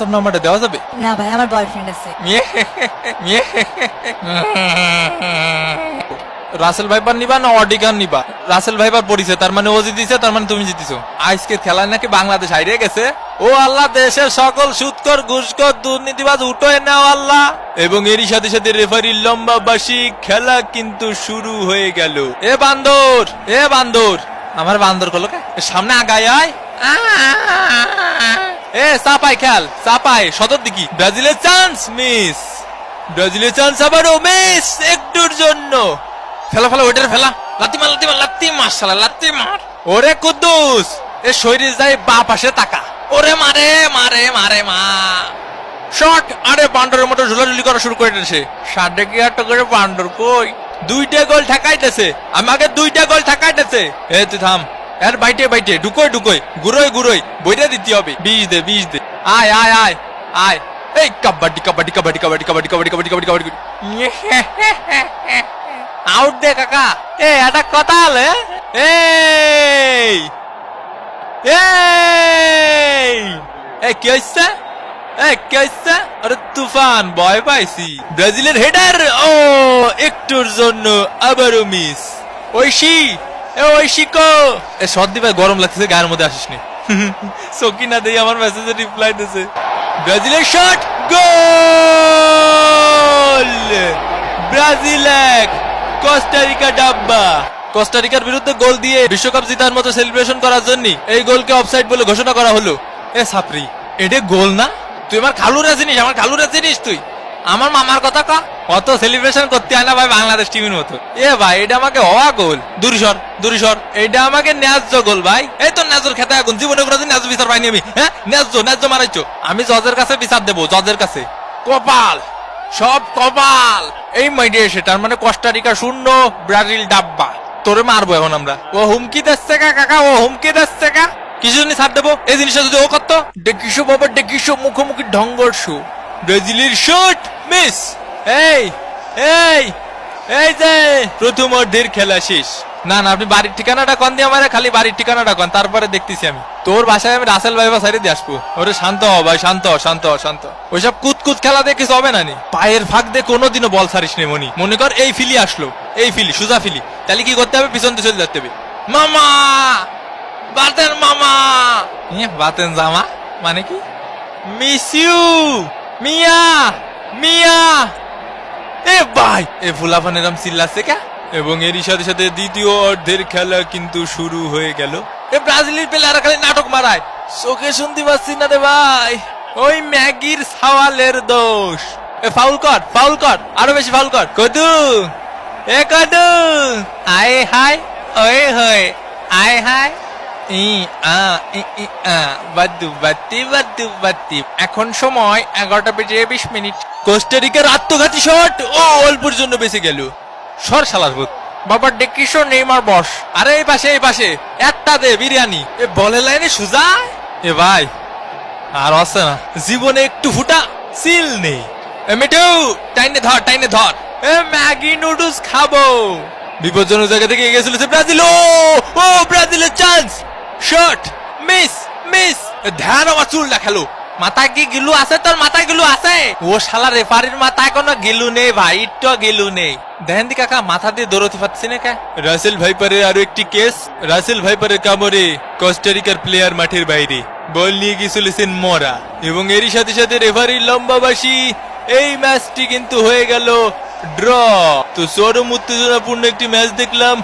তোর নাম্বারটা দেওয়া যাবে? না ভাই আমার বয়ফ্রেন্ড আছে। রাসেল ভাইপার নিবা না অডিগান নিবা? রাসেল ভাইপার পড়িছে তার মানে ও জিতিছে তার মানে তুমি জিতিছো। আজকে খেলায় নাকি বাংলাদেশ হারিয়ে গেছে? ও আল্লাহ দেশের সকল সুৎকর ঘুষকর দুর্নীতিবাজ উঠোয় নাও আল্লাহ। এবং এরই সাথে সাথে রেফারি লম্বা বাসি খেলা কিন্তু শুরু হয়ে গেল। এ বান্দর এ বান্দর। আমার বান্দর কলো কে? এ সামনে আগায় আয়। এ চাপাই খেল চাপাই সদর দিকি। ব্রাজিলের চান্স মিস ব্রাজিলের চান্স আবারও মিস একটুর জন্য। ফেলা ফেলা, ওইটার ফেলা। লাত্তি মার লাত্তি মার লাত্তি মার, শালা, লাত্তি মার। ওরে কুদ্দুস, এ শরীর যায় বা পাশে তাকা। ওরে মারে মারে মারে, মা। শট, আরে বান্ডরের মতো ঝুলাঝুলি করা শুরু করে দিয়েছে। সাড়ে আটটা করে বান্ডর কই? দুইটা গোল ঠেকাইতেছে। আমাকে দুইটা গোল ঠেকাইতেছে। এ, তুই থাম। এর বাইটে বাইটে, ঢুকোই ঢুকোই গুরোই গুরোই বইটা দিতে হবে। বিষ দে বিষ দে। আয় আয় আয় আয়। এই কাবাডি কাবাডি কাবাডি কাবাডি কাবাডি কাবাডি কাবাডি কাবাডি কাবাডি আউট দে, কাকা। এ এটা কথা হলে এই। এই। এই কি হচ্ছে এই কি হচ্ছে আরে তুফান, ভয় পাইছি। ব্রাজিলের হেডার, ও, একটুর জন্য আবারও মিস ঐশী এ ঐশী কো এ সর্দি ভাই, গরম লাগতেছে, গায়ের মধ্যে আসিস নি সকিনা দেই, আমার মেসেজে রিপ্লাই দিছে। ব্রাজিলের শট গোল ব্রাজিল এক কোস্টারিকা ডাব্বা। কোস্টারিকার বিরুদ্ধে গোল দিয়ে বিশ্বকাপ জিতার মতো সেলিব্রেশন করার জন্য এই গোলকে অফসাইড বলে ঘোষণা করা হলো। এ সাপরি এটা গোল না? তুই আমার খালুরা চিনিস আমার খালুরা চিনিস তুই। আমার মামার কথা কা। অত সেলিব্রেশন করতে হয় না ভাই বাংলাদেশ টিমের মতো। এ ভাই এটা আমাকে হওয়া গোল। দুরিসর দুরিসর। এটা আমাকে ন্যায্য গোল ভাই। এই তো ন্যায্যর খেতে এখন। জীবনে কোনোদিন ন্যায্য বিচার পাইনি আমি। হ্যাঁ? ন্যায্য ন্যায্য মারাইছো। আমি জজের কাছে বিচার দেবো জজের কাছে। কপাল সব কপাল। এই মাইডে তার মানে কোস্টারিকা শূন্য ব্রাজিল ডাব্বা। তোরে মারবো এখন আমরা। ও হুমকি দিচ্ছে কা কাকা ও হুমকি দিচ্ছে কা। কিছু জন্য ছাড় দেবো। এই জিনিসটা যদি ও করতো। ডেকিসো বাবা ডেকিসো মুখোমুখি ঢঙ্গর শো। ব্রাজিলের শুট মিস এই এই এই যে! প্রথম অর্ধের খেলা শেষ। না না আপনি বাড়ির ঠিকানাটা কন দিয়ে আমার খালি বাড়ির ঠিকানাটা কন তারপরে দেখতেছি আমি। তোর বাসায় আমি রাসেল ভাই বাসায় দিয়ে আসব। ওরে শান্ত হ ভাই শান্ত হ শান্ত হ শান্ত। ওইসব কুতকুত খেলা দিয়ে কিছু হবে না নি? পায়ের ফাঁক দিয়ে কোনোদিনও বল ছাড়িস নি মনি। মনে কর এই ফিলি আসলো এই ফিলি সুজা ফিলি। তাহলে কি করতে হবে? পিছন দিয়ে চলে যেতে হবে। মামা! বাতেন মামা! ইয়ে, বাতেন জামা? মানে কি? মিস ইউ মিয়া মিয়া। এ ভাই, এ ফুলাফান এরম চিল্লাচ্ছে কে? এবং এরই সাথে সাথে দ্বিতীয় অর্ধের খেলা কিন্তু শুরু হয়ে গেল। এ ব্রাজিলের প্লেয়াররা খালি নাটক মারায়। চোখে শুনতে পাচ্ছি না রে ভাই। ওই ম্যাগির সাওয়ালের দোষ। এ ফাউল কর ফাউল কর, আরও বেশি ফাউল কর। কদু, এ কদু। আয় হাই ওই হয় আয় হাই এখন সময় এগারোটা বেজে বিশ মিনিট। কোস্টারিকার আত্মঘাতী শট! ও অল্পর জন্য বেঁচে গেল। সর ভূত। বাবা ডেকিশো নেইমার বস। আরে এই পাশে এই পাশে। একটা দে বিরিয়ানি। এ বলে লাইনে সুজা? এ ভাই আর আছে না। জীবনে একটু ফুটা সিল নেই। মিঠু টাইনে ধর টাইনে ধর। এ ম্যাগি নুডলস খাব। বিপজ্জনক জায়গা থেকে চলেছে ব্রাজিল। ও ও ব্রাজিলের চান্স শট মিস মিস ধ্যান আমার দেখাল। মাথায় কি গিলু আছে? তোর মাথায় গিলু আছে? ও শালা রেফারির মাথায় কোনো গিলু নেই ভাই একটু গিলু নেই। দেখেন দি কাকা, মাথা দিয়ে দৌড়তে পারছি না কা? রাসেল ভাইপারের আরও একটি কেস রাসেল ভাইপারের কামড়ে কস্টারিকার প্লেয়ার মাঠের বাইরে। বল নিয়ে গিয়েছিলেন মরা। এবং এরই সাথে সাথে রেফারির লম্বাবাসী, এই ম্যাচটি কিন্তু হয়ে গেল ড্র তো চরম উত্তেজনাপূর্ণ একটি ম্যাচ দেখলাম।